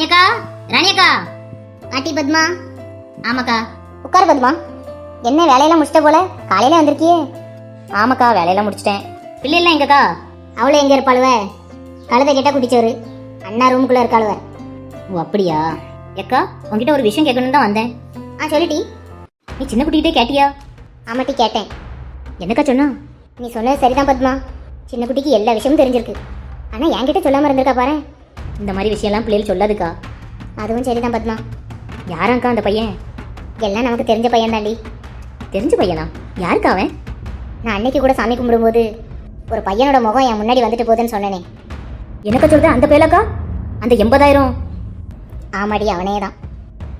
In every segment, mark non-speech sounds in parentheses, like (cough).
ராணியக்கா? ராணியக்கா? ஆட்டி பத்மா. ஆமாக்கா. உட்கார் பத்மா. என்ன வேலையெல்லாம் முடிச்சிட்ட போல? காலையில வந்திருக்கியே. ஆமாக்கா வேலையெல்லாம் முடிச்சிட்டேன். பிள்ளைலாம் எங்கக்கா? அவளை எங்க இருப்பாளுவ? கழுதை கிட்ட குடிச்சவரு அண்ணா ரூமுக்குள்ள இருக்காளுவ. ஓ அப்படியா? ஏக்கா உன்கிட்ட ஒரு விஷயம் கேட்கணும்னு தான் வந்தேன். ஆ சொல்லிட்டி நீ சின்ன குட்டிகிட்டே கேட்டியா? ஆமாட்டி கேட்டேன். என்னக்கா சொன்னா? நீ சொன்னது சரிதான் பத்மா. சின்ன குட்டிக்கு எல்லா விஷயமும் தெரிஞ்சிருக்கு. ஆனா என்கிட்ட சொல்லாம இருந்திருக்கா பாரு இந்த மாதிரி விஷயம்லாம் பிள்ளைகள் சொல்லாதுக்கா. அதுவும் சரிதான் பத்மா. யாராக்கா அந்த பையன்? எல்லாம் நமக்கு தெரிஞ்ச பையன் தாண்டி தெரிஞ்ச பையனா? யாருக்கா அவன்? நான் அன்னைக்கு கூட சாமி கும்பிடும்போது ஒரு பையனோட முகம் என் முன்னாடி வந்துட்டு போகுதுன்னு சொன்னனே. என்னக்கா சொல்ற? அந்த பயலாக்கா அந்த எண்பதாயிரம்? ஆமாடி அவனே தான்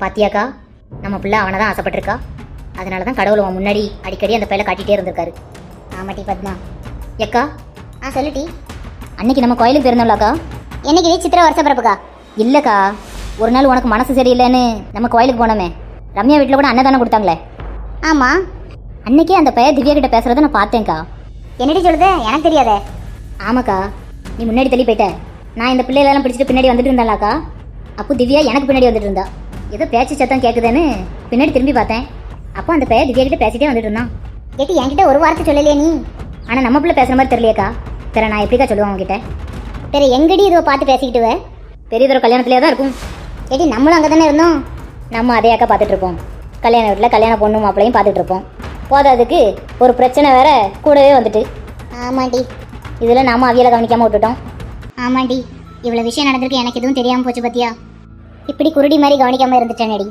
பாத்தியாக்கா நம்ம பிள்ளை அவனை தான் ஆசைப்பட்டிருக்கா. அதனால தான் கடவுள் உன் முன்னாடி அடிக்கடி அந்த பையலை காட்டிகிட்டே இருந்திருக்காரு. ஆமாட்டி பத்மா. ஏக்கா? ஆ சொல்லிட்டி அன்னைக்கு நம்ம கோயிலுக்கு போயிருந்தோம்லாக்கா. என்னைக்கு சித்திர வருஷ பிறப்புக்கா? இல்லைக்கா. ஒரு நாள் உனக்கு மனசு சரியில்லைன்னு நம்ம கோயிலுக்கு போனோமே. ரம்யா வீட்டில் கூட அன்னதானம் கொடுத்தாங்களே. ஆமா. அன்னைக்கே அந்த பையன் திவ்யா கிட்ட பேசுறத நான் பார்த்தேன்க்கா. என்னடி சொல்லுது? எனக்கு தெரியாதே. ஆமாக்கா. நீ முன்னாடி தள்ளி போயிட்ட. நான் இந்த பிள்ளைகளெல்லாம் பிடிச்சிட்டு பின்னாடி வந்துட்டு இருந்தாலாக்கா அப்போ திவ்யா எனக்கு பின்னாடி வந்துட்டு இருந்தா. ஏதோ பேச்சு சத்தம் கேட்குதுன்னு பின்னாடி திரும்பி பார்த்தேன். அப்போ அந்த பையன் திவ்யா கிட்ட பேசிட்டே வந்துட்டு இருந்தான். ஏட்டி என்கிட்ட ஒரு வார்த்தை சொல்லலையே நீ. ஆனால் நம்ம பிள்ளை பேசுகிற மாதிரி தெரியலையேக்கா. சரி நான் எப்படிக்கா சொல்லுவேன் உங்ககிட்ட வேற எங்கடி இதுவ பார்த்து பேசிக்கிட்டு வ? பெரியதொரு கல்யாணத்துலேயே தான் இருக்கும். ஏட்டி நம்மளும் அங்கே தானே இருந்தோம்? நம்ம அதே அக்கா பார்த்துட்டு இருப்போம். கல்யாண வீட்டில் கல்யாண பொண்ணு மாப்பிளையும் பார்த்துட்டு இருப்போம். போதாதுக்கு ஒரு பிரச்சனை வேற கூடவே வந்துட்டு. ஆமாண்டி. இதில் நாம அவியலை கவனிக்காமல் விட்டுட்டோம். ஆமாண்டி. இவ்வளோ விஷயம் நடந்திருக்கு எனக்கு எதுவும் தெரியாமல் போச்சு பத்தியா? இப்படி குருடி மாதிரி கவனிக்காம இருந்துட்டேனேடி.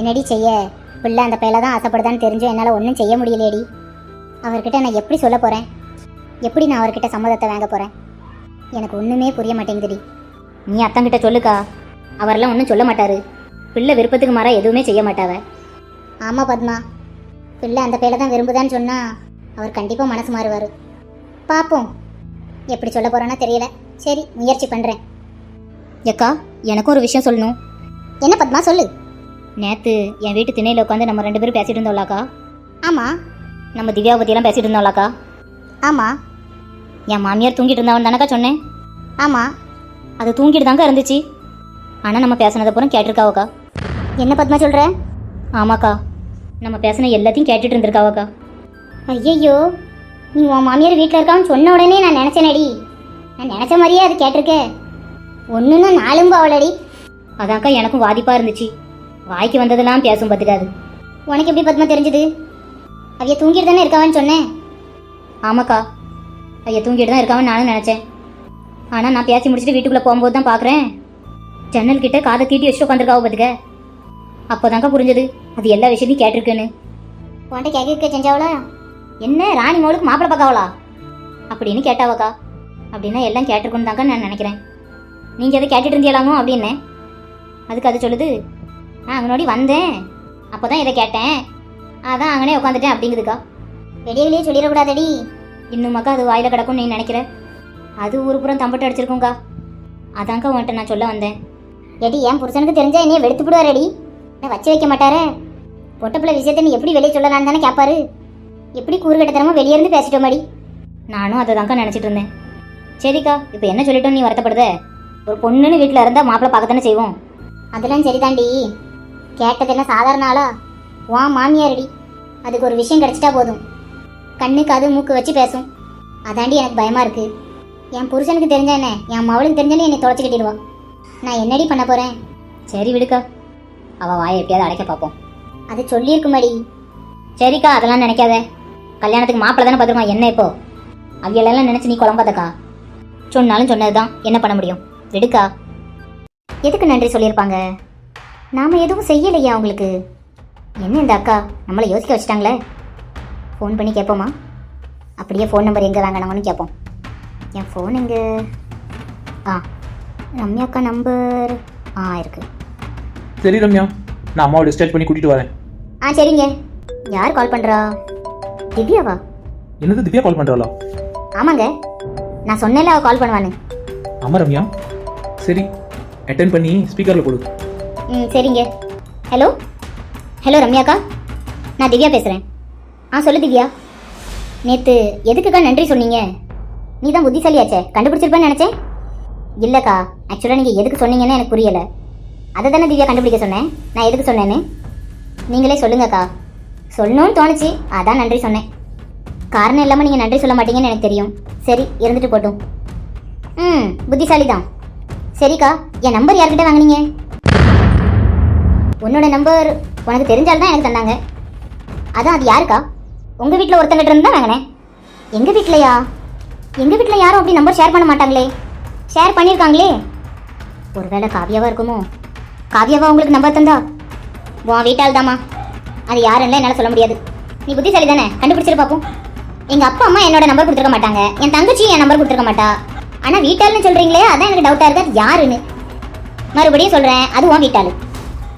என்னடி செய்ய? பிள்ளை அந்த பையில தான் ஆசைப்படுதான்னு தெரிஞ்சும் என்னால் ஒன்றும் செய்ய முடியலையேடி. அவர்கிட்ட நான் எப்படி சொல்ல போகிறேன் எப்படி நான் அவர்கிட்ட சம்மதத்தை வாங்க போகிறேன் எனக்கு ஒன்றுமே புரிய மாட்டேங்குதுடி. நீ அத்தங்கிட்ட சொல்லுக்கா. அவரெல்லாம் ஒன்றும் சொல்ல மாட்டாரு. பிள்ளை விருப்பத்துக்கு மாறா எதுவுமே செய்ய மாட்டாவ. ஆமாம் பத்மா. பிள்ளை அந்த பையில தான் விரும்புதான்னு சொன்னால் அவர் கண்டிப்பாக மனசு மாறுவார். பார்ப்போம் எப்படி சொல்ல போகிறேன்னா தெரியல. சரி முயற்சி பண்ணுறேன் ஏக்கா எனக்கும் ஒரு விஷயம் சொல்லணும். என்ன பத்மா சொல்லு. நேற்று என் வீட்டு திணையில் உட்காந்து நம்ம ரெண்டு பேரும் பேசிட்டு இருந்தோம்லாக்கா. ஆமாம் நம்ம திவ்யாவை பற்றியெல்லாம் பேசிட்டு இருந்தோம்லாக்கா. ஆமாம் என் மாமியார் தூங்கிட்டு இருந்தவன் தானக்கா சொன்னேன்? ஆமாம் அது தூங்கிட்டு தாங்க இருந்துச்சு. ஆனால் நம்ம பேசினதை பூரா கேட்டிருக்காவக்கா. என்ன பத்மா சொல்கிற ஆமாக்கா நம்ம பேசின எல்லாத்தையும் கேட்டுட்டு இருந்திருக்காவக்கா. ஐயையோ நீ உன் மாமியார் வீட்டில் இருக்கான்னு சொன்ன உடனே நான் நினச்சேனடி. நான் நினச்ச மாதிரியே அது கேட்டிருக்கேன் ஒன்றுன்னா நாலும் அவளடி அதான்க்கா எனக்கும் வாதிப்பாக இருந்துச்சு. வாய்க்கு வந்ததெல்லாம் பேசும் பார்த்துக்காது உனக்கு எப்படி பத்மா தெரிஞ்சுது? அவைய தூங்கிட்டு தானே இருக்காவான்னு சொன்னேன். ஆமாக்கா ஐயா தூங்கிட்டு தான் இருக்காவன்னு நானும் நினச்சேன். ஆனால் நான் பேசி முடிச்சுட்டு வீட்டுக்குள்ளே போகும்போது தான் பார்க்குறேன் ஜன்னல் கிட்ட காதை தீட்டி வச்சுட்டு உட்காந்துருக்காவ பார்த்துக்க அப்போதாங்க்கா புரிஞ்சது. அது எல்லா விஷயத்தையும் கேட்டிருக்குன்னு. உன்கிட்ட கேட்க செஞ்சாவளா? என்ன ராணி மோளுக்கு மாப்பிள்ளை பார்க்காவளா? அப்படின்னு கேட்டாவக்கா. அப்படின்னா எல்லாம் கேட்டிருக்குன்னு தாங்க நான் நினைக்கிறேன். நீங்கள் எதை கேட்டுட்டு இருந்தீங்களாமோ அப்படின்னேன் அதுக்கு அது சொல்லுது நான் அங்கனோடி வந்தேன். அப்போ தான் இதை கேட்டேன். அதான் அங்கனே உட்காந்துட்டேன் அப்படிங்குதுக்கா. வெளியே வெளியே சொல்லிடக்கூடாதடி. இன்னுமாக்கா அது வாயில கிடக்கும்னு நீ நினைக்கிற? அது ஒரு புறம் தம்பட்டு அடிச்சிருக்கோங்க்கா அதாங்க்கா உன்கிட்ட நான் சொல்ல வந்தேன். எடி என் புருஷனுக்கு தெரிஞ்சா என்னைய வெளுத்து விடுவாரடி. நான் வச்சு வைக்க மாட்டாரே? பொட்டப்பிள்ளை விஷயத்தை நீ எப்படி வெளியே சொல்லலாம்னு தானே கேட்பாரு எப்படி கூறுகட்டத்தனமா வெளியேருந்து பேசிட்டோம் பேசிட்டோமாடி? நானும் அதை தாங்க்கா நினச்சிட்டு இருந்தேன். சரிக்கா இப்போ என்ன சொல்லிட்டோம் நீ வருத்தப்படுத? ஒரு பொண்ணுன்னு வீட்டில் இருந்தால் மாப்பிள்ளை பார்க்க தானே செய்வோம். அதெல்லாம் சரிதாண்டி கேட்டது என்ன சாதாரண ஆளா? வா மாமியாரடி. அதுக்கு ஒரு விஷயம் கிடைச்சிட்டா போதும். கண்ணு காது மூக்கு வச்சு பேசும். அதாண்டி எனக்கு பயமா இருக்கு. என் புருஷனுக்கு தெரிஞ்சா என்ன? என் மவளுக்கு தெரிஞ்சாலும் என்னை தொலைச்சு கட்டிடுவா. நான் என்னடி பண்ண போறேன்? சரி விடுக்கா. அவள் வாயை எப்படியாவது அடைக்க பார்ப்போம். அது சொல்லியிருக்குமாடி. சரிக்கா அதெல்லாம் நினைக்காத. கல்யாணத்துக்கு மாப்பிள்ளை தானே பார்த்துருக்கோம். என்ன இப்போ? அவியலெல்லாம் நினச்சி நீ குழம்பாதக்கா சொன்னாலும் சொன்னது தான் என்ன பண்ண முடியும்? விடுக்கா. எதுக்கு நன்றி சொல்லியிருப்பாங்க? நாம் எதுவும் செய்யலையா அவங்களுக்கு என்ன இந்த அக்கா? நம்மளை யோசிக்க வச்சிட்டாங்களே. ஃபோன் பண்ணி கேட்போமா அப்படியே ஃபோன் நம்பர் எங்கே வாங்கினாங்கன்னு கேட்போம் என் ஃபோன் எங்கே? ஆ ரம்யா அக்கா நம்பர் ஆ இருக்கு. சரி ரம்யா. நான் அம்மாவை டிஸ்சார்ஜ் பண்ணி கூட்டிட்டு வரேன். ஆ சரிங்க. யார் கால் பண்ணுறா திவ்யாவா? என்னது திவ்யா கால் பண்றாளா? ஆமாங்க. நான் சொன்னேன்ல அவ கால் பண்ணுவான்னு. ஆமா ரம்யா. சரி அட்டன் பண்ணி ஸ்பீக்கர்ல போடு ம் சரிங்க. ஹலோ ஹலோ ரம்யாக்கா நான் திவ்யா பேசுகிறேன் ஆ சொல்லு திவ்யா. நேற்று எதுக்குக்கா நன்றி சொன்னீங்க? நீ தான் புத்திசாலியாச்சே. கண்டுபிடிச்சிருப்பேன்னு நினச்சேன். இல்லைக்கா ஆக்சுவலாக நீங்கள் எதுக்கு சொன்னீங்கன்னு எனக்கு புரியலை. அதை தானே திவ்யா கண்டுபிடிக்க சொன்னேன். நான் எதுக்கு சொன்னேன்னு? நீங்களே சொல்லுங்கக்கா. சொல்லணும்னு தோணுச்சு. அதான் நன்றி சொன்னேன். காரணம் இல்லாமல் நீங்கள் நன்றி சொல்ல மாட்டீங்கன்னு எனக்கு தெரியும். சரி இருந்துட்டு போட்டும். ம் புத்திசாலி தான் சரிக்கா என் நம்பர் யார்கிட்ட வாங்குனீங்க? உன்னோட நம்பர் உனக்கு தெரிஞ்சால்தான் எனக்கு தந்தாங்க. அதான் அது யாருக்கா? உங்கள் வீட்டில் ஒருத்தங்கிட்ட இருந்து தான் வாங்கினேன். எங்கள் வீட்லையா? எங்கள் வீட்டில் யாரும் அப்படி நம்பர் ஷேர் பண்ண மாட்டாங்களே? ஷேர் பண்ணியிருக்காங்களே ஒருவேளை காவியாவாக இருக்குமோ? காவியாவா உங்களுக்கு நம்பர் தந்தா? உன் வீட்டால் தாம்மா. அது யாருன்னு என்னால் சொல்ல முடியாது. நீ புத்திசாலி தானே கண்டுபிடிச்சிரு பார்ப்போம் எங்கள் அப்பா அம்மா என்னோட நம்பர் கொடுத்துருக்க மாட்டாங்க. என் தங்கச்சி என் நம்பர் கொடுத்துருக்க மாட்டா. ஆனால் வீட்டாள்னு சொல்கிறீங்களே அதான் எனக்கு டவுட்டாக இருக்குது அது யாருன்னு? மறுபடியும் சொல்கிறேன் அது உன் வீட்டாள்.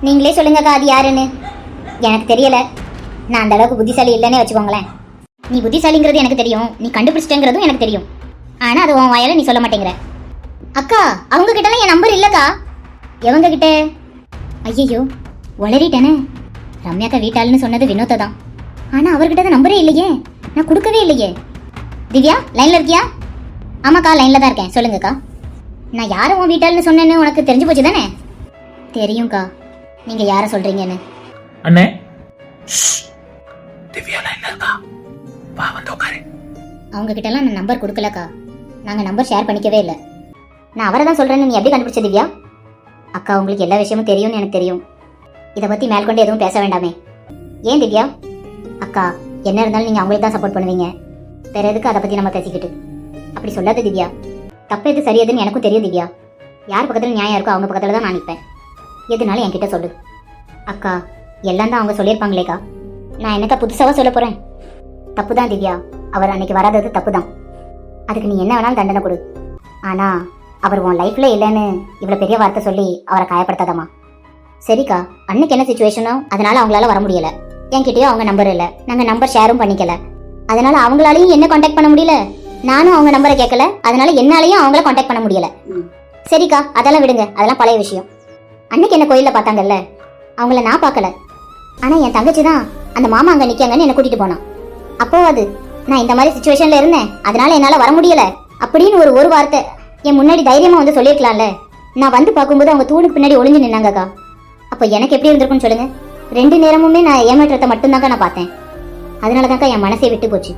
நீங்களே சொல்லுங்கக்கா அது யாருன்னு? எனக்கு தெரியலை. நான் அந்த அளவுக்கு புத்திசாலி இல்லைன்னே வச்சுக்கோங்களேன். நீ புத்திசாலிங்கிறது எனக்கு தெரியும். நீ கண்டுபிடிச்சிட்டேங்கிறதும் எனக்கு தெரியும். ஆனால் அது உன் வாயால நீ சொல்ல மாட்டேங்கிற. அக்கா அவங்க கிட்டலாம் என் நம்பர் இல்லைக்கா. எவங்க கிட்ட ஐயையோ உளறிட்டேனே. ரம்யாக்கா வீட்டாள்னு சொன்னது வினோத்தை தான். ஆனால் அவர்கிட்ட தான் நம்பரே இல்லையே. நான் கொடுக்கவே இல்லையே. திவ்யா லைனில் இருக்கியா? ஆமாக்கா லைனில் தான் இருக்கேன். சொல்லுங்கக்கா. நான் யாரை உன் வீட்டாள்னு சொன்னேன்னு உனக்கு தெரிஞ்சு போச்சு தானே? தெரியும்க்கா. நீங்கள் யாரை சொல்கிறீங்கன்னு அண்ணே. திவ்யா லைன்ல இருக்கா வா வந்து உட்காரு அவங்க கிட்டலாம் நான் நம்பர் கொடுக்கலக்கா. நாங்கள் நம்பர் ஷேர் பண்ணிக்கவே இல்லை. நான் அவரை தான் சொல்கிறேன்னு நீ எப்படி கண்டுபிடிச்ச திவ்யா? அக்கா உங்களுக்கு எல்லா விஷயமும் தெரியும்னு எனக்கு தெரியும். இதை பற்றி மேற்கொண்டு எதுவும் பேச வேண்டாமே. ஏன் திவ்யா? அக்கா என்ன இருந்தாலும் நீங்கள் அவங்களுக்கு தான் சப்போர்ட் பண்ணுவீங்க. வேற எதுக்கு அதை பற்றி நம்ம பேசிக்கிட்டு? அப்படி சொல்லாத திவ்யா. தப்பு எது சரி எதுன்னு எனக்கும் தெரியும் திவ்யா. யார் பக்கத்தில் நியாயம் இருக்கோ அவங்க பக்கத்தில் தான் நான் நிற்பேன் எதுனாலும் என்கிட்ட சொல்லு. அக்கா எல்லாம் தான் அவங்க சொல்லியிருப்பாங்களேக்கா. நான் என்னக்கா புதுசாக சொல்ல போகிறேன் தப்பு தான் திவ்யா. அவர் அன்னைக்கு வராதது தப்பு தான் அதுக்கு நீ என்ன வேணாலும் தண்டனை கொடு. ஆனா அவர் உன் லைஃப்ல இல்லைன்னு இவ்வளோ பெரிய வார்த்தை சொல்லி அவரை காயப்படுத்தாதம்மா. சரிக்கா அன்னைக்கு என்ன சுச்சுவேஷனோ அதனால அவங்களால வர முடியல. என்கிட்டயும் அவங்க நம்பர் இல்லை. நாங்கள் நம்பர் ஷேரும் பண்ணிக்கல. அதனால அவங்களாலையும் என்ன காண்டாக்ட் பண்ண முடியல? நானும் அவங்க நம்பரை கேட்கல அதனால என்னாலையும் அவங்கள காண்டாக்ட் பண்ண முடியல. சரிக்கா அதெல்லாம் விடுங்க. அதெல்லாம் பழைய விஷயம். அன்னைக்கு என்ன கோயிலில் பார்த்தாங்கல்ல? அவங்கள நான் பார்க்கல. ஆனா என் தங்கச்சி தான் அந்த மாமா அங்கே நிற்காங்கன்னு என்னை கூட்டிட்டு போனான். அப்போ அது நான் இந்த மாதிரி சுச்சுவேஷனில் இருந்தேன் அதனால என்னால் வர முடியல. அப்படின்னு ஒரு ஒரு வார்த்தை என் முன்னாடி தைரியமாக வந்து சொல்லியிருக்கலாம்ல. நான் வந்து பார்க்கும்போது அவங்க தூணுக்கு பின்னாடி ஒளிஞ்சு நின்னாங்கக்கா. அப்போ எனக்கு எப்படி இருந்திருக்குன்னு சொல்லுங்கள் ரெண்டு நேரமுமே நான் ஏமாற்றத்தை மட்டும்தான்க்கா நான் பார்த்தேன். அதனால தான்க்கா என் மனசே விட்டு போச்சு.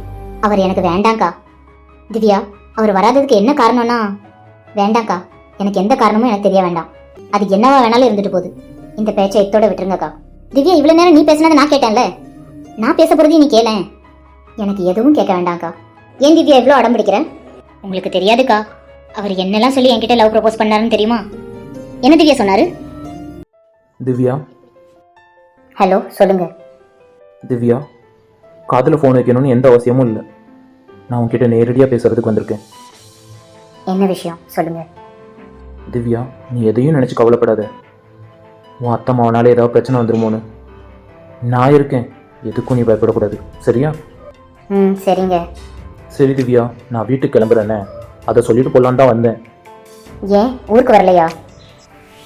அவர் எனக்கு வேண்டாங்க்கா திவ்யா அவர் வராததுக்கு என்ன காரணம்னா வேண்டாங்க்கா எனக்கு எந்த காரணமும் எனக்கு தெரிய வேண்டாம். அது என்னவா வேணாலும் இருந்துட்டு போகுது. இந்த பேச்சை எத்தோட விட்டுருங்கக்கா. திவ்யா இவ்வளவு நேரம் நீ பேசுனதை நான் கேட்டேன்ல. நான் பேச போறதையும் நீ கேளேன் எனக்கு எதுவும் கேட்க வேண்டாம்க்கா. ஏன் திவ்யா இவ்வளோ அடம் பிடிக்கிற? உங்களுக்கு தெரியாதுக்கா. அவர் என்னெல்லாம் சொல்லி என்கிட்ட லவ் ப்ரப்போஸ் பண்ணாருன்னு தெரியுமா? என்ன திவ்யா சொன்னாரு? திவ்யா? ஹலோ சொல்லுங்க. திவ்யா காதில் ஃபோன் வைக்கணும்னு எந்த அவசியமும் இல்லை. நான் உன்கிட்ட நேரடியாக பேசுறதுக்கு வந்திருக்கேன். என்ன விஷயம்? சொல்லுங்க. திவ்யா நீ எதையும் நினச்சி கவலைப்படாத. உன் அத்தை மாவனால ஏதாவது பிரச்சனை வந்துருமோன்னு. நான் இருக்கேன். எதுக்கும் நீ பயப்படக்கூடாது. சரியா? ம் சரிங்க. சரி திவ்யா. நான் வீட்டுக்கு கிளம்புறேனே. அதை சொல்லிட்டு போகலான்னு தான் வந்தேன். ஏன்? ஊருக்கு வரலையா?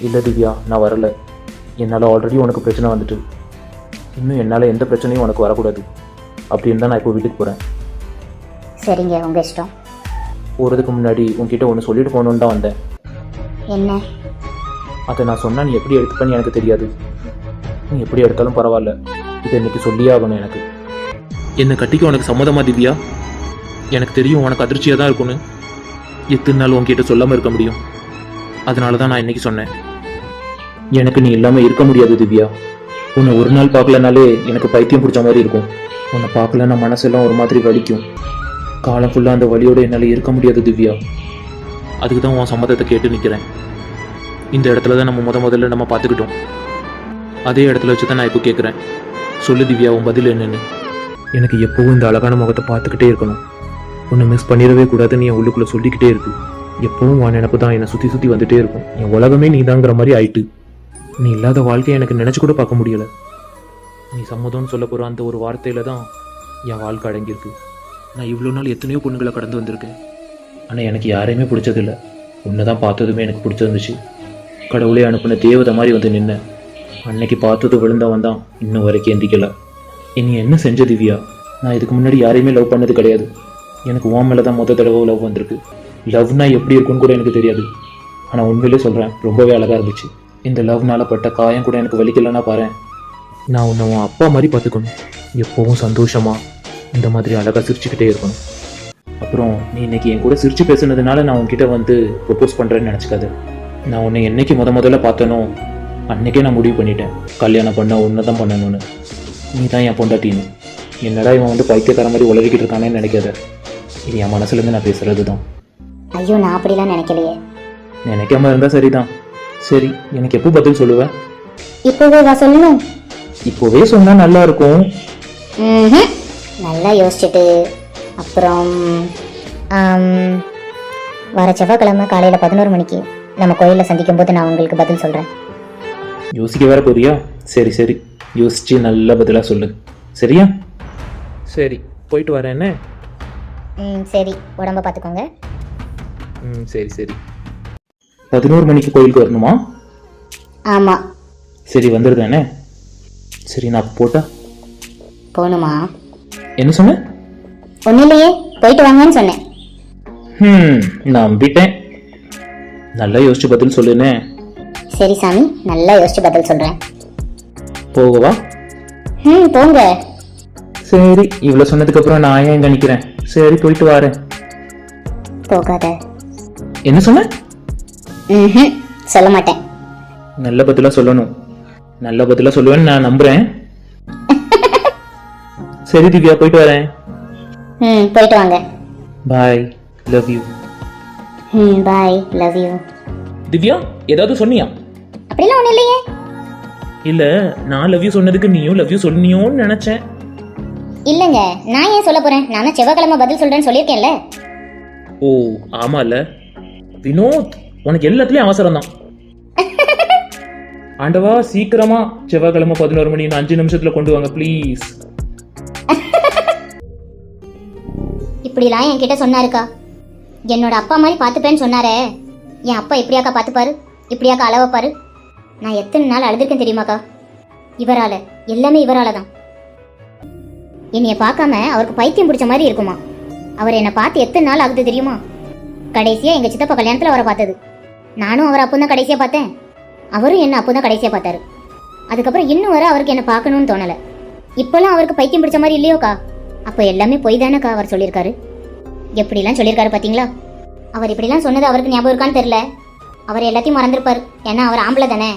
இல்லை திவ்யா. நான் வரல. என்னால் ஆல்ரெடி உனக்கு பிரச்சனை வந்துட்டு. இன்னும் என்னால் எந்த பிரச்சனையும் உனக்கு வரக்கூடாது. அப்படின்னு தான் நான் இப்போ வீட்டுக்கு போகிறேன் சரிங்க உங்க இஷ்டம். போகிறதுக்கு முன்னாடி உன்கிட்ட ஒன்று சொல்லிட்டு போகணுன்னு தான் வந்தேன். என்ன? அதை நான் சொன்னால் நீ எப்படி எடுத்துப்பேன்னு எனக்கு தெரியாது. நீ எப்படி எடுத்தாலும் பரவாயில்ல. இதை இன்னைக்கு சொல்லியே ஆகணும் எனக்கு. என்னை கட்டிக்க உனக்கு சம்மதமா திவ்யா? எனக்கு தெரியும் உனக்கு அதிர்ச்சியாக தான் இருக்கும்னு. எத்தனை நாள் உன்கிட்ட சொல்லாமல் இருக்க முடியும்? அதனால தான் நான் இன்னைக்கு சொன்னேன். எனக்கு நீ இல்லாமல் இருக்க முடியாது திவ்யா. உன்னை ஒரு நாள் பார்க்கலனாலே எனக்கு பைத்தியம் பிடிச்ச மாதிரி இருக்கும். உன்னை பார்க்கலன்னா மனசெல்லாம் ஒரு மாதிரி வலிக்கும். காலம் ஃபுல்லாக அந்த வலியோடு என்னால் இருக்க முடியாது திவ்யா. அதுக்கு தான் உன் சம்மதத்தை கேட்டு நிற்கிறேன் இந்த இடத்துல தான் நம்ம முத முதல்ல நம்ம பார்த்துக்கிட்டோம். அதே இடத்துல வச்சு தான் நான் இப்போ கேட்குறேன். சொல்லு திவ்யா உன் பதில் என்னென்னு. எனக்கு எப்போவும் இந்த அழகான முகத்தை பார்த்துக்கிட்டே இருக்கணும். உன்னை மிஸ் பண்ணிடவே கூடாதுன்னு என் உள்ளுக்குள்ளே சொல்லிக்கிட்டே இருக்கு. எப்பவும் உன் நினப்பு தான் என்னை சுற்றி சுற்றி வந்துட்டே இருக்கும். என் உலகமே நீதாங்கிற மாதிரி ஆயிட்டு. நீ இல்லாத வாழ்க்கையை எனக்கு நினச்சி கூட பார்க்க முடியலை. நீ சம்மதம்னு சொல்ல போகிற அந்த ஒரு வார்த்தையில் தான் என் வாழ்க்கை அடங்கியிருக்கு. நான் இவ்வளோ நாள் எத்தனையோ பொண்ணுங்களை கடந்து வந்திருக்கேன். ஆனால் எனக்கு யாரையுமே பிடிச்சதில்ல. உன்னை தான் பார்த்ததுமே எனக்கு பிடிச்சிருந்துச்சு. கடவுளே அனுப்பின தேவதை மாதிரி வந்து நின்னேன் அன்னைக்கு பார்த்தது விழுந்தவன் தான் இன்னும் வரைக்கும் எந்திக்கல. இனி என்ன செஞ்ச திவ்யா? நான் இதுக்கு முன்னாடி யாரையுமே லவ் பண்ணது கிடையாது. எனக்கு உன் மேலே தான் மொத்த தடவை லவ் வந்திருக்கு. லவ்னா எப்படி இருக்கும்னு கூட எனக்கு தெரியாது. ஆனால் உண்மையிலே சொல்கிறேன் ரொம்பவே அழகாக இருந்துச்சு. இந்த லவ்னால பட்ட காயம் கூட எனக்கு வலிக்கலன்னா பாரு நான் உன்னை உன் அப்பா மாதிரி பார்த்துக்கணும். எப்போவும் சந்தோஷமாக இந்த மாதிரி அழகாக சிரிச்சுக்கிட்டே இருக்கணும். அப்புறம் நீ இன்னைக்கு என் கூட சிரிச்சு பேசுனதுனால நான் உன்கிட்ட வந்து ப்ரொப்போஸ் பண்ணுறேன்னு நினச்சிக்காது. நான் உன்னை என்னைக்கு முத முதல்ல பார்த்தனோ அன்னைக்கே நான் முடிவு பண்ணிட்டேன். கல்யாணம் பண்ண ஒன்று தான் பண்ணணும்னு. நீ தான் என் பொண்டாட்டின்னு. என்னடா இவன் வந்து பைத்தியக்கார மாதிரி உளறிக்கிட்டு இருக்கானேன்னு நினைக்காத. இது என் மனசுலேருந்து நான் பேசுறது தான் ஐயோ நான் அப்படிலாம் நினைக்கலையே. நினைக்காம இருந்தா சரிதான். சரி எனக்கு எப்போ பதில் சொல்லுவேன் இப்போவே வா சொல்லணும். இப்போவே சொன்னா நல்லா இருக்கும். நல்லா யோசிச்சுட்டு அப்புறம் வர செவ்வாய்க்கிழமை காலையில் பதினோரு மணிக்கு. நம்ம கோயிலில் சந்திக்கும் போது நான் உங்களுக்கு பதில் சொல்கிறேன் யோசிக்க வேற போறியா? சரி சரி. யோசிச்சு நல்ல பதிலா சொல்லு. சரியா? சரி. போயிட்டு வரேன் என்ன? ம் சரி. உடம்ப பார்த்துக்கோங்க ம் சரி சரி. பதினோரு மணிக்கு கோயிலுக்கு வரணுமா? ஆமாம் சரி வந்துடுதானே சரி நான் போட்டா? போகணுமா என்ன சொன்ன? ஒன்றும் இல்லையே. போயிட்டு வாங்கன்னு சொன்னேன். ம் நம்பிட்டேன் நல்லா யோசிச்சு பதில் சொல்லுனே. சரி சாமி நல்லா யோசிச்சு பதில் சொல்கிறேன் போகவா? ம் போங்க. சரி இவ்வளோ சொன்னதுக்கு அப்புறம் நான் ஏன் இங்க நிக்கிறேன்? சரி போயிட்டு வரேன். போகாத. என்ன சொன்ன? ம் சொல்ல மாட்டேன். நல்ல பதிலா சொல்லணும். நல்ல பதிலா சொல்லுவேன்னு நான் நம்புறேன். (laughs) சரி திவ்யா போயிட்டு வரேன். ம் போயிட்டு வாங்க. பாய் லவ் யூ ம் பாய் லவ் யூ திவ்யா ஏதாவது சொன்னியா? அப்படிலாம் ஒன்றும் இல்லையே. இல்ல நான் லவ் யூ சொன்னதுக்கு நீயும் லவ் யூ சொன்னியோன்னு நினைச்சேன். இல்லைங்க நான் ஏன் சொல்ல போகிறேன் நான் தான் செவ்வாய்க்கிழமை பதில் சொல்கிறேன்னு சொல்லியிருக்கேன்ல. ஓ ஆமால. வினோத் உனக்கு எல்லாத்துலயும் அவசரம் தான் (laughs) ஆண்டவா சீக்கிரமா செவ்வாய்க்கிழமை பதினோரு மணி அஞ்சு நிமிஷத்துல கொண்டு வாங்க ப்ளீஸ் இப்படிலாம் என்கிட்ட சொன்னாருக்கா? என்னோட அப்பா மாதிரி பார்த்துப்பேன்னு சொன்னாரே. என் அப்பா எப்படியாக்கா பார்த்துப்பாரு? இப்படியாக்கா அளவைப்பாரு? நான் எத்தனை நாள் அழுதுருக்கேன் தெரியுமாக்கா? இவரால எல்லாமே இவரால தான். என்னைய பார்க்காம அவருக்கு பைத்தியம் பிடிச்ச மாதிரி இருக்குமா? அவர் என்னை பார்த்து எத்தனை நாள் ஆகுது தெரியுமா? கடைசியாக எங்கள் சித்தப்பா கல்யாணத்தில் அவரை பார்த்தது. நானும் அவரை அப்போ தான் கடைசியாக பார்த்தேன். அவரும் என்ன அப்போ தான் கடைசியாக பார்த்தாரு. அதுக்கப்புறம் இன்னும் வர அவருக்கு என்னை பார்க்கணும்னு தோணலை. இப்போல்லாம் அவருக்கு பைத்தியம் பிடிச்ச மாதிரி இல்லையோக்கா? அப்போ எல்லாமே பொய் தானேக்கா அவர் சொல்லியிருக்காரு. எப்படிலாம் சொல்லியிருக்காரு பார்த்தீங்களா? அவர் இப்படிலாம் சொன்னது அவருக்கு ஞாபகம் இருக்கான்னு தெரில அவர் எல்லாத்தையும் மறந்துருப்பார். ஏன்னா அவர் ஆம்பளை தானே.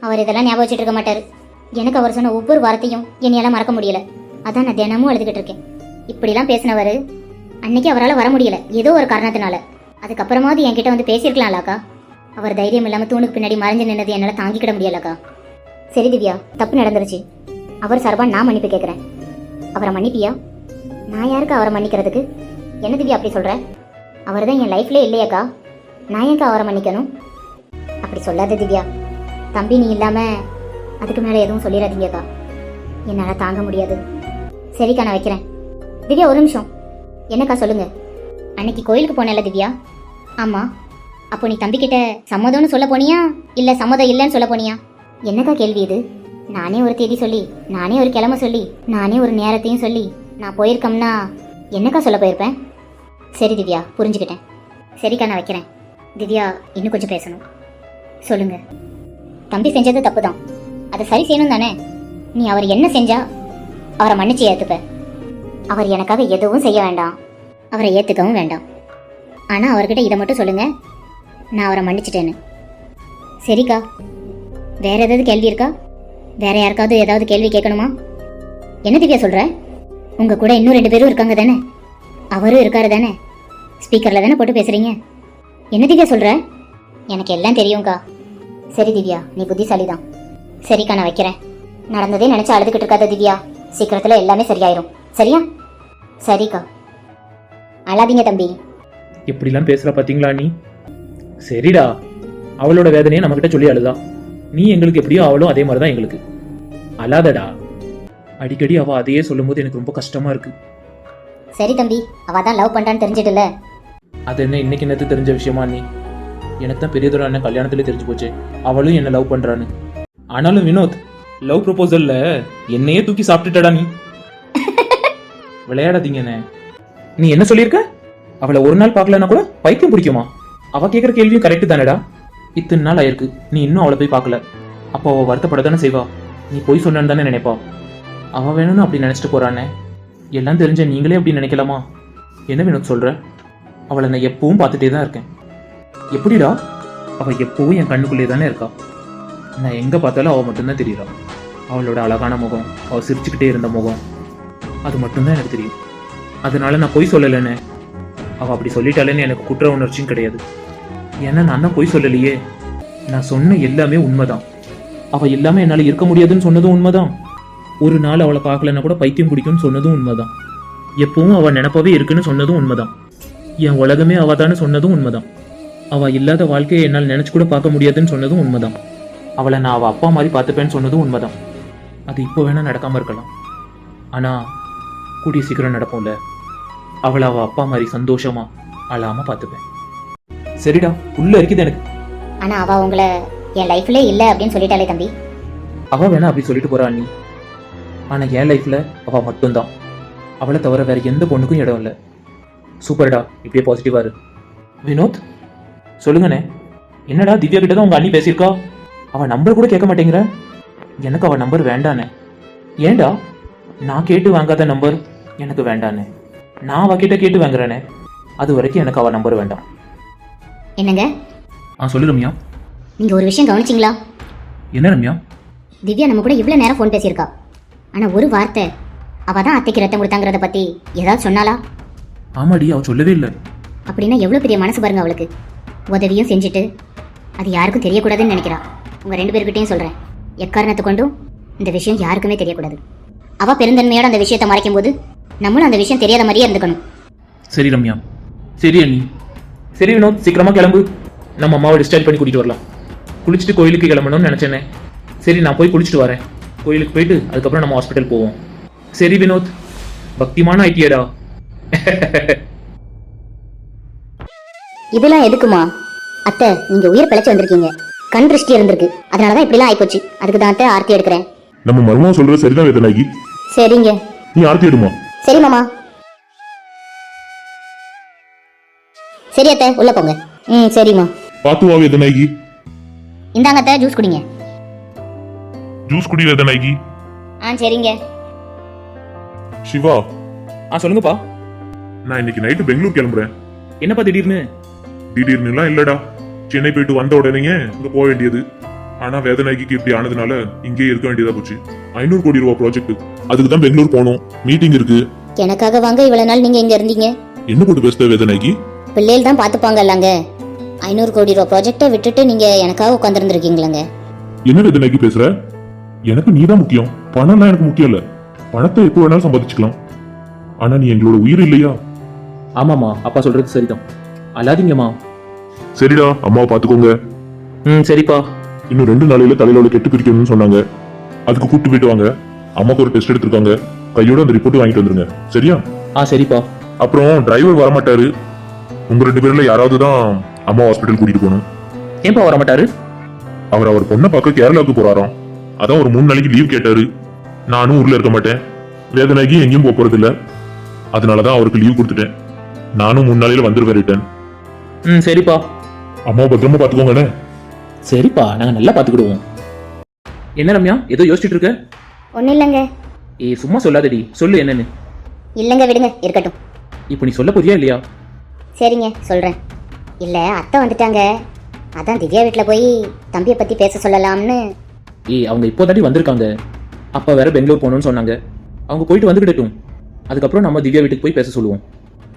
அவர் இதெல்லாம் ஞாபகம் வச்சுட்டு இருக்க மாட்டார். எனக்கு அவர் சொன்ன ஒவ்வொரு வார்த்தையும் என்னையால மறக்க முடியல. அதான் நான் தினமும் அழுதுகிட்டு இருக்கேன். இப்படிலாம் பேசினவர் அன்னைக்கு அவரால் வர முடியல. ஏதோ ஒரு காரணத்தினால. அதுக்கப்புறமாவது என்கிட்ட வந்து பேசியிருக்கலாம்லக்கா அவர் தைரியம் இல்லாமல் தூணுக்கு பின்னாடி மறைஞ்சு நின்னது என்னால் தாங்கிக்கிட முடியலக்கா சரி திவ்யா தப்பு நடந்துருச்சு. அவர் சார்பா நான் மன்னிப்பு கேட்குறேன் அவரை மன்னிப்பியா? நான் யாருக்கு அவரை மன்னிக்கிறதுக்கு? என்ன திவ்யா அப்படி சொல்கிற அவர் தான் என் லைஃப்லேயே இல்லையாக்கா. நான் ஏன்க்கா அவரை மன்னிக்கணும்? அப்படி சொல்லாத திவ்யா. தம்பி நீ இல்லாமல் அதுக்கு மேலே எதுவும் சொல்லிடாதீங்கக்கா. என்னால் தாங்க முடியாது. சரிக்கா நான் வைக்கிறேன். திவ்யா ஒரு நிமிஷம். என்னக்கா சொல்லுங்கள் அன்னைக்கு கோயிலுக்கு போனேன்ல திவ்யா? ஆமாம் அப்போ நீ தம்பிக்கிட்ட சம்மதம்னு சொல்ல போனியா? இல்லை சம்மதம் இல்லைன்னு சொல்ல போனியா? என்னக்கா கேள்வி இது? நானே ஒரு தேதி சொல்லி நானே ஒரு கிழமை சொல்லி நானே ஒரு நேரத்தையும் சொல்லி நான் போயிருக்கோம்னா என்னக்கா சொல்ல போயிருப்பேன் சரி திவ்யா புரிஞ்சுக்கிட்டேன். சரிக்கா நான் வைக்கிறேன். திவ்யா இன்னும் கொஞ்சம் பேசணும். சொல்லுங்க. தம்பி செஞ்சது தப்பு தான் அதை சரி செய்யணும் தானே? நீ அவர் என்ன செஞ்சா அவரை மன்னிச்சு ஏத்துப்ப. அவர் எனக்காக எதுவும் செய்ய வேண்டாம். அவரை ஏத்துக்கவும் வேண்டாம். ஆனா அவர்கிட்ட இதை மட்டும் சொல்லுங்க. நான் அவரை மன்னிச்சிட்டேன்னு. சரிக்கா. வேற ஏதாவது கேள்வி இருக்கா? வேற யாருக்காவது ஏதாவது கேள்வி கேட்கணுமா? என்ன திவ்யா சொல்ற? உங்க கூட இன்னும் ரெண்டு பேரும் இருக்காங்க தானே? அவரும் இருக்காரு தானே? ஸ்பீக்கர்ல தானே போட்டு பேசுறீங்க? என்ன திவ்யா சொல்ற? எனக்கு எல்லாம் தெரியும்க்கா. சரி திவ்யா நீ புத்திசாலி தான் சரிக்கா நான் வைக்கிறேன். நடந்ததே நினைச்சு அழுதுகிட்டு இருக்காத திவ்யா. சீக்கிரத்துல எல்லாமே சரியாயிரும். சரியா? சரிக்கா. அழாதீங்க தம்பி. எப்படிலாம் பேசுற பாத்தீங்களா நீ? சரிடா. அவளோட வேதனையை நம்மகிட்ட சொல்லி அழுதா. நீ எங்களுக்கு எப்படியோ அவளும் அதே மாதிரி தான் எங்களுக்கு. அழாதடா. அடிக்கடி அவ அதையே சொல்லும்போது எனக்கு ரொம்ப கஷ்டமா இருக்கு. சரி தம்பி அவ தான் லவ் பண்றான்னு தெரிஞ்சிட்டுல அது என்ன இன்னைக்கு நேத்து தெரிஞ்ச விஷயமா நீ? எனக்கு தான் பெரியதொரு அண்ணன் கல்யாணத்துல தெரிஞ்சு போச்சு. அவளும் என்ன லவ் பண்றான்னு. ஆனாலும் வினோத் லவ் ப்ரொபோசல்ல என்னையே தூக்கி சாப்பிட்டுட்டடா நீ. (laughs) விளையாடாதீங்கண்ணே நீ என்ன சொல்லியிருக்க? அவளை ஒரு நாள் பார்க்கலன்னா கூட பைத்தியம் பிடிக்குமா? அவ கேட்குற கேள்வியும் கரெக்டு தானேடா. இத்தனை நாள் ஆயிருக்கு. நீ இன்னும் அவளை போய் பார்க்கல. அப்போ அவள் வருத்தப்பட தானே செய்வா. நீ போய் சொன்னேன்னு தானே நினைப்பா. அவன் வேணும்னு அப்படி நினச்சிட்டு போகிறானே எல்லாம் தெரிஞ்ச நீங்களே அப்படி நினைக்கலாமா? என்ன வேணும் சொல்கிற அவளை நான் எப்பவும் பார்த்துட்டே தான் இருக்கேன். எப்படிடா? அவள் எப்பவும் என் கண்ணுக்குள்ளே தானே இருக்கா? நான் எங்கே பார்த்தாலும் அவள் மட்டும்தான் தெரியுறா. அவளோட அழகான முகம் அவள் சிரிச்சுக்கிட்டே இருந்த முகம் அது மட்டும்தான் எனக்கு தெரியும். அதனால நான் பொய் சொல்லலைண்ணே அவள் அப்படி சொல்லிட்டாலேன்னு எனக்கு குற்ற உணர்ச்சியும் கிடையாது. ஏன்னா நான் தான் பொய் சொல்லலையே. நான் சொன்ன எல்லாமே உண்மைதான். அவள் எல்லாமே என்னால் இருக்க முடியாதுன்னு சொன்னதும் உண்மைதான். ஒரு நாள் அவளை பார்க்கலன்னா கூட பைத்தியம் பிடிக்கும்னு சொன்னதும் உண்மைதான். எப்பவும் அவள் நினப்பாவே இருக்குன்னு சொன்னதும் உண்மைதான். என் உலகமே அவள் தானே சொன்னதும் உண்மைதான். அவள் இல்லாத வாழ்க்கையை என்னால் நினச்சி கூட பார்க்க முடியாதுன்னு சொன்னதும் உண்மைதான். அவளை நான் அவள் அப்பா மாதிரி பார்த்துப்பேன்னு சொன்னதும் உண்மைதான். அது இப்போ வேணால் நடக்காமல் இருக்கலாம். ஆனால் கூடிய சீக்கிரம் நடக்கும்ல அவளை அவள் அப்பா மாதிரி சந்தோஷமா அழாமல் பார்த்துப்பேன். சரிடா உள்ள இருக்குது எனக்கு. ஆனா அவ உங்களை என் லைஃப்ல இல்ல அப்படின்னு சொல்லிட்டாலே தம்பி. அவ வேணா அப்படி சொல்லிட்டு போறா நீ. ஆனா என் லைஃப்ல அவ மட்டும்தான். அவளை தவிர வேற எந்த பொண்ணுக்கும் இடம் இல்லை. சூப்பர்டா இப்படியே பாசிட்டிவா இரு. வினோத் சொல்லுங்கண்ணே. என்னடா திவ்யா கிட்ட தான் உங்க அண்ணி பேசியிருக்கா? அவ நம்பர் கூட கேட்க மாட்டேங்கிற. எனக்கு அவ நம்பர் வேண்டானே ஏன்டா? நான் கேட்டு வாங்காத நம்பர் எனக்கு வேண்டானே நான் அவகிட்ட கேட்டு வாங்குறேனே அது வரைக்கும் எனக்கு அவ நம்பர் வேண்டாம். என்னங்க? ஆ சொல்லு ரம்யா. நீங்க ஒரு விஷயம் கவனிச்சிங்களா? என்ன ரம்யா? திவ்யா நம்ம கூட இவ்வளவு நேரம் ஃபோன் பேசியிருக்கா. ஆனா ஒரு வார்த்தை. அவ தான் அத்தைக்கு ரத்தம் கொடுத்தாங்கிறத பத்தி ஏதாவது சொன்னாலா ஆமாடி அவ சொல்லவே இல்லை. அப்படின்னா எவ்வளவு பெரிய மனசு பாருங்க அவளுக்கு. உதவியும் செஞ்சுட்டு அது யாருக்கும் தெரியக்கூடாதுன்னு நினைக்கிறா. உங்க ரெண்டு பேர்கிட்டயும் சொல்றேன். எக்காரணத்தை கொண்டும் இந்த விஷயம் யாருக்குமே தெரியக்கூடாது. அவ பெருந்தன்மையோட அந்த விஷயத்தை மறைக்கும் போது நம்மளும் அந்த விஷயம் தெரியாத மாதிரியே இருந்துக்கணும். சரி ரம்யா. சரி அண்ணி. சரி வினோத் சீக்கிரமா கிளம்பு. நம்ம அம்மாவை டிஸ்சார்ஜ் பண்ணி கூட்டிட்டு வரலாம். குளிச்சுட்டு கோயிலுக்கு கிளம்பணும்னு நினைச்சேனே. சரி நான் போய் குளிச்சுட்டு வரேன். கோயிலுக்கு போயிட்டு அதுக்கப்புறம் நம்ம ஹாஸ்பிட்டல் போவோம். சரி வினோத். பக்திமான ஐட்டியடா இதெல்லாம் எதுக்குமா? அத்தை நீங்க உயிர் பிழைச்சு வந்திருக்கீங்க. கண் திருஷ்டி இருந்திருக்கு. அதனாலதான் இப்படிலாம் ஆயிப்போச்சு. அதுக்கு தான் அத்தை ஆர்த்தி எடுக்கிறேன். நம்ம மர்மம் சொல்றது சரிதான் வேதனாகி சரிங்க. நீ ஆர்த்தி எடுமா? சரி மாமா. சரி அத்தை உள்ள போங்க. ம் சரிம்மா. பார்த்து வா வேதனாகி இந்தாங்க அத்தை ஜூஸ் குடிங்க. ஜூஸ் குடி வேதனாகி ஆ சரிங்க. சிவா. ஆ சொல்லுங்கப்பா. நான் இன்னைக்கு நைட்டு பெங்களூர் கிளம்புறேன். என்னப்பா திடீர்னு? திடீர்னுலாம் இல்லடா. சென்னை போயிட்டு வந்த உடனேயே இங்க போக வேண்டியது. ஆனா வேதனாகிக்கு இப்படி ஆனதுனால இங்கேயே இருக்க வேண்டியதா போச்சு. ஐநூறு கோடி ரூபா ப்ராஜெக்ட் அதுக்கு தான் பெங்களூர் போகணும் மீட்டிங் இருக்கு. எனக்காக வாங்க இவ்வளவு நாள் நீங்க இங்க இருந்தீங்க. என்ன போட்டு பேசுத வேதனாகி பிள்ளைகள் தான் பார்த்துப்பாங்கல்லாங்க ஐநூறு கோடி ரூபா ப்ராஜெக்டை விட்டுட்டு நீங்க எனக்காக உட்காந்துருந்துருக்கீங்களாங்க என்ன வேதனாகி பேசுற? எனக்கு நீ தான் முக்கியம். பணம்லாம் எனக்கு முக்கியம் இல்ல. பணத்தை எப்போ வேணாலும் சம்பாதிச்சுக்கலாம். ஆனா நீ எங்களோட உயிர் இல்லையா? ஆமாம்மா அப்பா சொல்றது சரிதான். அல்லாதீங்கம்மா சரிடா அம்மாவை பாத்துக்கோங்க ம் சரிப்பா. இன்னும் ரெண்டு நாளையில தலையில உள்ள கெட்டு பிரிக்கணும்னு சொன்னாங்க. அதுக்கு கூட்டு போயிட்டு வாங்க. அம்மாக்கு ஒரு டெஸ்ட் எடுத்திருக்காங்க. கையோட அந்த ரிப்போர்ட் வாங்கிட்டு வந்துருங்க. சரியா? ஆ சரிப்பா. அப்புறம் டிரைவர் வரமாட்டாரு. உங்க ரெண்டு பேர்ல யாராவது தான் அம்மா ஹாஸ்பிட்டல் கூட்டிட்டு போகணும். ஏன்பா வர மாட்டாரு அவர் அவர் பொண்ணை பார்க்க கேரளாவுக்கு போறாராம். அதான் ஒரு மூணு நாளைக்கு லீவ் கேட்டாரு. நானும் ஊர்ல இருக்க மாட்டேன். வேதனைக்கு எங்கேயும் போக போறது இல்ல அதனாலதான் அவருக்கு லீவ் கொடுத்துட்டேன். நானும் மூணு நாளையில வந்துருவேன் ரிட்டர்ன் ம் சரிப்பா. அம்மாவை பத்திரமா பாத்துக்கோங்கண்ணே சரிப்பா நாங்கள் நல்லா பார்த்துக்கிடுவோம். என்ன ரம்யா ஏதோ யோசிச்சுட்டு இருக்க? ஒன்றும் இல்லைங்க. ஏய் சும்மா சொல்லாதடி. சொல்லு என்னன்னு. இல்லைங்க விடுங்க இருக்கட்டும். இப்போ நீ சொல்ல போறியா இல்லையா? சரிங்க சொல்கிறேன் இல்லை அத்தை வந்துட்டாங்க. அதான் திவ்யா வீட்டில் போய் தம்பியை பற்றி பேச சொல்லலாம்னு. ஏய் அவங்க இப்போ தாண்டி வந்திருக்காங்க. அப்பா வேற பெங்களூர் போகணும்னு சொன்னாங்க. அவங்க போயிட்டு வந்துக்கிடட்டும் அதுக்கப்புறம் நம்ம திவ்யா வீட்டுக்கு போய் பேச சொல்லுவோம்.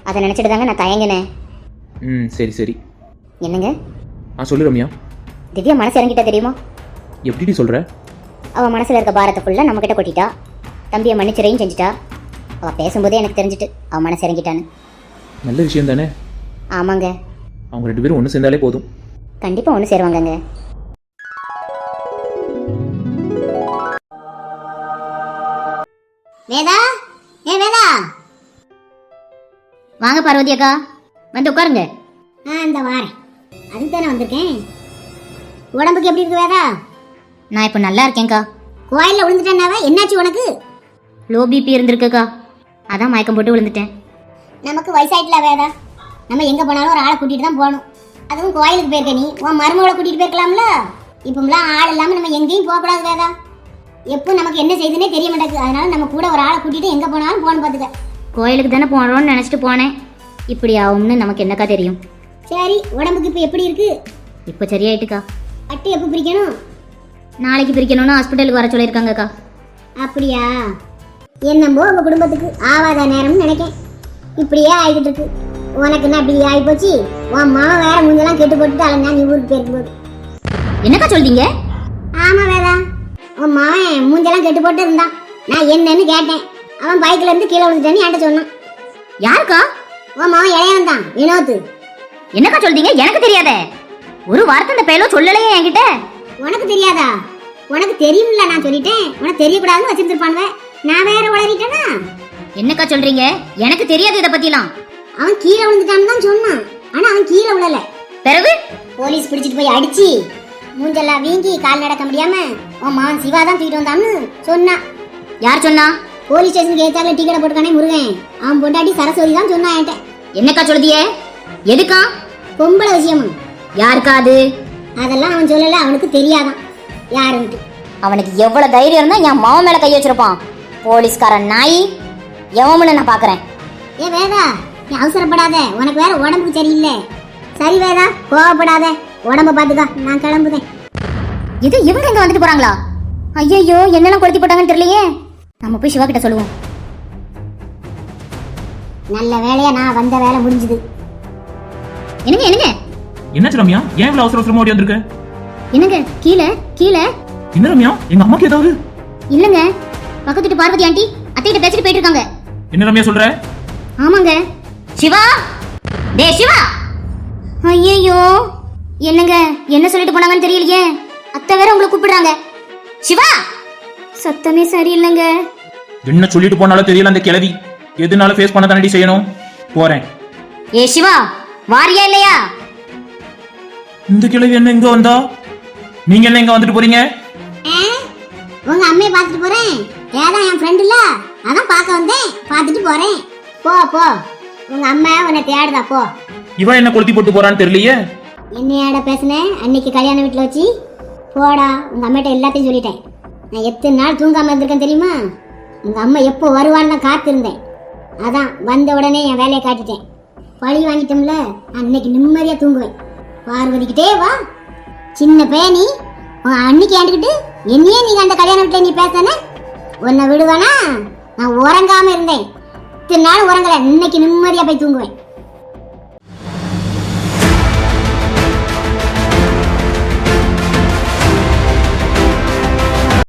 அதை நினச்சிட்டு தாங்க நான் தயங்கினேன். ம் சரி சரி. என்னங்க? ஆ சொல்லு ரம்யா. திவ்யா மனசு இறங்கிட்டா தெரியுமா? எப்படிடி சொல்ற? அவள் மனசில் இருக்க பாரத்தை ஃபுல்லாக நம்மக்கிட்ட கொட்டிட்டா. தம்பியை மன்னிச்சிரையும் செஞ்சுட்டா. அவள் பேசும்போதே எனக்கு தெரிஞ்சிட்டு அவள் மனசு இறங்கிட்டான்னு. நல்ல விஷயம் தானே? ஆமாங்க. அவங்க ரெண்டு பேரும் ஒன்று சேர்ந்தாலே போதும். கண்டிப்பாக ஒன்று சேருவாங்கங்க. வேதா? ஏ வேதா? வாங்க பார்வதி அக்கா. வந்து உட்காருங்க. ஆ இந்த வாரேன். அதுக்கு தானே வந்திருக்கேன். உடம்புக்கு எப்படி இருக்கு வேதா? நான் இப்போ நல்லா இருக்கேன்க்கா. கோயிலில் விழுந்துட்டேன்னாவே? என்னாச்சு உனக்கு? லோ பிபி இருந்திருக்குக்கா. அதான் மயக்கம் போட்டு விழுந்துட்டேன். நமக்கு வயசாயிட்டல வேதா. நம்ம எங்கே போனாலும் ஒரு ஆளை கூட்டிகிட்டு தான் போகணும். அதுவும் கோயிலுக்கு போயிருக்க நீ. உன் மருமகளை கூட்டிட்டு போயிருக்கலாம்ல? இப்போம்லாம் ஆள் இல்லாம நம்ம எங்கேயும் போகக்கூடாது வேதா. எப்போ நமக்கு என்ன செய்யுதுன்னே தெரிய மாட்டேங்குது. அதனால நம்ம கூட ஒரு ஆளை கூட்டிட்டு எங்க போனாலும் போன பாத்துக்க. கோயிலுக்கு தானே போகிறோம்னு நினச்சிட்டு போனேன். இப்படி ஆகும்னு நமக்கு என்னக்கா தெரியும்? சரி உடம்புக்கு இப்போ எப்படி இருக்கு? இப்போ சரியாயிட்டுக்கா. பட்டு எப்போ பிரிக்கணும்? நாளைக்கு பிரிக்கணும்னு ஹாஸ்பிட்டலுக்கு வர சொல்லியிருக்காங்கக்கா. அப்படியா? என்னம்போ உங்க குடும்பத்துக்கு ஆவாத நேரம்னு நினைக்கேன். இப்படியே ஆகிட்டு இருக்கு. உனக்கு என்ன அப்படி ஆகி போச்சு? உன் மாமன் வேற முஞ்செல்லாம் கெட்டு போட்டுட்டு அலைஞ்சா நீ ஊருக்கு போயிருக்கும்போது. என்னக்கா சொல்றீங்க? ஆமா வேதா. மாவன் மூஞ்செல்லாம் கெட்டு போட்டு இருந்தான் நான் என்னன்னு கேட்டேன். அவன் பைக்ல இருந்து கீழே விழுந்துட்டேன்னு என்கிட்ட சொன்னான். யாருக்கா? உன் மாவன் இளையவன் தான் வினோத் என்னக்கா சொல்றீங்க? எனக்கு தெரியாதே. ஒரு வார்த்தை இந்த பையலோ சொல்லலையே என்கிட்ட. உனக்கு தெரியாதா? உனக்கு தெரியும்ல நான் சொல்லிட்டேன். உனக்கு தெரியக்கூடாதுன்னு வச்சிருந்துருப்பானுவ. நான் வேற உளறிட்டேனா? என்னக்கா சொல்றீங்க? எனக்கு தெரியாது இதை பத்திலாம். அவன் கீழே விழுந்துட்டான்னு தான் சொன்னான். ஆனா அவன் கீழே விழல. பிறகு? போலீஸ் பிடிச்சிட்டு போய் அடிச்சு மூஞ்செல்லாம் வீங்கி கால் நடக்க முடியாம மாவன் சிவா தான் தூக்கிட்டு வந்தான்னு சொன்னான் யார் சொன்னா? போலீஸ் ஸ்டேஷனுக்கு ஏத்தாக்கல டிக்கெட் போட்டுக்கானே முருகன். அவன் பொண்டாட்டி சரஸ்வதி தான் சொன்னான் என்கிட்ட. என்னக்கா சொல்லுதியே? எதுக்கா? பொம்பளை விஷயமா? யாருக்கா அது? அதெல்லாம் அவன் சொல்லல அவனுக்கு தெரியாதான். யாருன்ட்டு. அவனுக்கு எவ்வளவு தைரியம் இருந்தா என் மாவன் மேல கை வச்சிருப்பான். போலீஸ்காரன் நாய் எவன்னு நான் பாக்குறேன்? ஏ வேதா நீ அவசரப்படாத. உனக்கு வேற உடம்புக்கு சரியில்லை. சரி வேதா கோவப்படாத. உடம்ப பாத்துக்கா நான் கிளம்புதேன். இது இவங்க இங்க வந்துட்டு போறாங்களா? ஐயோ என்னெல்லாம் கொளுத்தி போட்டாங்கன்னு தெரியலையே. நம்ம போய் சிவா கிட்ட சொல்லுவோம். நல்ல வேலையா நான் வந்த வேலை முடிஞ்சுது. என்னங்க என்னங்க? என்னாச்சு ரம்யா? ஏன் இவ்வளவு அவசர அவசரமா ஓடி வந்திருக்க? என்னங்க கீழே கீழே. என்ன ரம்யா? எங்க அம்மாக்கு ஏதாவது? இல்லங்க. பக்கத்து வீட்டு பார்வதி ஆண்டி அத்தைகிட்ட பேசிட்டு போயிட்டு இருக்காங்க என்ன ரம்யா சொல்ற? ஆமாங்க. சிவா? டே சிவா! ஐயோ என்னங்க என்ன சொல்லிட்டு போனாங்கன்னு தெரியலையே. அத்தை வேற உங்களை கூப்பிடுறாங்க. சிவா! சத்தமே சரியில்லைங்க. என்ன சொல்லிட்டு போனாலும் தெரியல அந்த கிழவி. எதுனால ஃபேஸ் பண்ண தானடி செய்யணும். போறேன். ஏ சிவா! வாரியா இல்லையா? இந்த கிழவி என்ன இங்க வந்தா? நீங்க என்ன இங்க வந்துட்டு போறீங்க? உங்க அம்மையை பார்த்துட்டு போறேன். ஏதான் என் ஃப்ரெண்ட் இல்ல? அதான் பார்க்க வந்தேன். பார்த்துட்டு போறேன். போ போ. உங்க அம்மா உன்னை தேடுதா போ. இவன் என்ன கொளுத்தி போட்டு போறான்னு தெரியலையே? என்னையாட பேசுனேன் அன்னைக்கு கல்யாண வீட்டில் வச்சு போடா. உங்க அம்மாட்ட எல்லாத்தையும் சொல்லிட்டேன். நான் எத்தனை நாள் தூங்காமல் இருந்திருக்கேன் தெரியுமா? உங்க அம்மா எப்போ வருவான்னு காத்திருந்தேன். அதான் வந்த உடனே என் வேலையை காட்டிட்டேன். பழி வாங்கிட்டோம்ல அன்னைக்கு நிம்மதியா தூங்குவேன். பார்வதிக்கிட்டே வா. சின்ன பையனி உன் அன்னைக்கு ஆண்டுக்கிட்டு என்னையே நீங்க அந்த கல்யாண நீ பேசன உன்னை விடுவானா? நான் உறங்காம இருந்தேன். இத்தனை நாள் உறங்கல இன்னைக்கு நிம்மதியா போய் தூங்குவேன்.